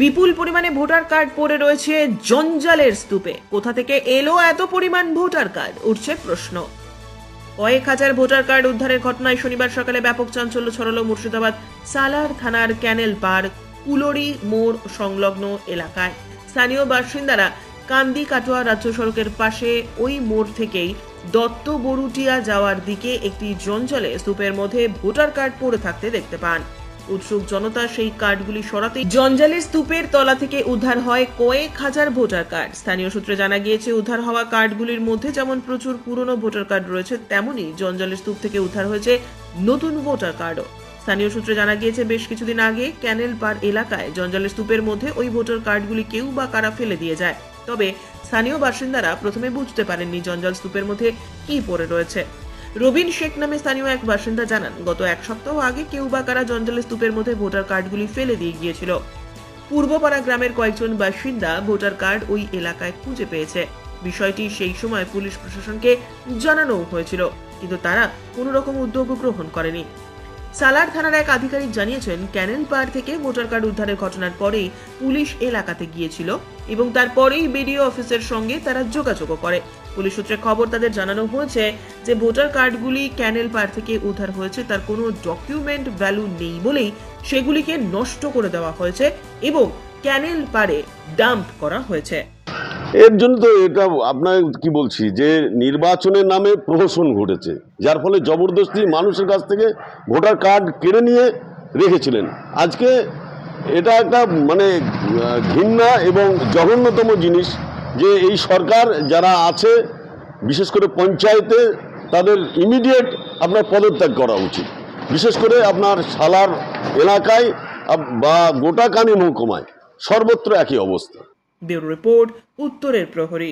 বিপুল পরিমাণে voter card পড়ে রয়েছে জঞ্জালের স্তূপে। কোথা থেকে এলো এত পরিমাণ ভোটার কার্ড? উঠছে প্রশ্ন। কয়েক হাজার ভোটার কার্ড উদ্ধারের ঘটনায় শনিবার সকালে ব্যাপক চাঞ্চল্য ছড়ালো মুর্শিদাবাদ সালার থানার ক্যানেল পার্ক কুলরি মোড় সংলগ্ন এলাকায়। স্থানীয় বাসিন্দারা কান্দি কাটোয়া রাজ্য সড়কের পাশে ওই মোড় থেকেই দত্ত বরুটিয়া যাওয়ার দিকে একটি জঞ্জালে স্তূপের মধ্যে ভোটার কার্ড পড়ে থাকতে দেখতে পান। উৎসুক জনতা সেই কার্ডগুলি সরাতে জঞ্জালের স্তূপের তলা থেকে উদ্ধার হয় কয়েক হাজার ভোটার কার্ড। স্থানীয় সূত্রে জানা গিয়েছে, উদ্ধার হওয়া কার্ডগুলির মধ্যে যেমন প্রচুর পুরনো ভোটার কার্ড রয়েছে তেমনই জঞ্জালের স্তূপ থেকে উদ্ধার হয়েছে নতুন ভোটার কার্ডও। স্থানীয় সূত্রে জানা গিয়েছে, বেশ কিছুদিন আগে ক্যানেল পার এলাকায় জঞ্জালের স্তূপের মধ্যে ওই ভোটার কার্ডগুলি কেউ বা কারা ফেলে দিয়ে যায়। তবে স্থানীয় বাসিন্দারা প্রথমে বুঝতে পারেননি জঞ্জাল স্তূপের মধ্যে কি পড়ে রয়েছে। রবিন শেখ নামে স্থানীয় এক বাসিন্দা জানান, গত এক সপ্তাহ আগে কেউ বা কারা জঞ্জালের স্তূপের মধ্যে ভোটার কার্ডগুলি ফেলে দিয়ে গিয়েছিল। পূর্বপাড়া গ্রামের কয়েকজন বাসিন্দা ভোটার কার্ড ওই এলাকায় খুঁজে পেয়েছে। বিষয়টি সেই সময় পুলিশ প্রশাসনকে জানানো হয়েছিল, কিন্তু তারা কোনো রকম উদ্যোগ গ্রহণ করেনি। সালার থানার এক আধিকারিক জানিয়েছেন, ক্যানেল পার থেকে ভোটার কার্ড উদ্ধারের ঘটনার পরেই পুলিশ এলাকাতে গিয়েছিল এবং তারপরেই বিডিও অফিসের সঙ্গে তারা যোগাযোগও করে। পুলিশ সূত্রে খবর তাদের জানানো হয়েছে যে ভোটার কার্ডগুলি ক্যানেল পার থেকে উদ্ধার হয়েছে, তার কোনো ডকুমেন্ট ভ্যালু নেই বলেই সেগুলিকে নষ্ট করে দেওয়া হয়েছে এবং ক্যানেল পারে ডাম্প করা হয়েছে। এর জন্য তো এটা আপনার কি বলছি, যে নির্বাচনের নামে প্রহসন ঘটেছে, যার ফলে জবরদস্তি মানুষের কাছ থেকে ভোটার কার্ড কেড়ে নিয়ে রেখেছিলেন। আজকে এটা একটা মানে ঘৃণা এবং জঘন্যতম জিনিস। যে এই সরকার যারা আছে, বিশেষ করে পঞ্চায়েতে, তাদের ইমিডিয়েট আপনার পদত্যাগ করা উচিত। বিশেষ করে আপনার সালার এলাকায় বা গোটা কানি মহকুমায় সর্বত্র একই অবস্থা। ব্যুরো রিপোর্ট, উত্তরের প্রহরী।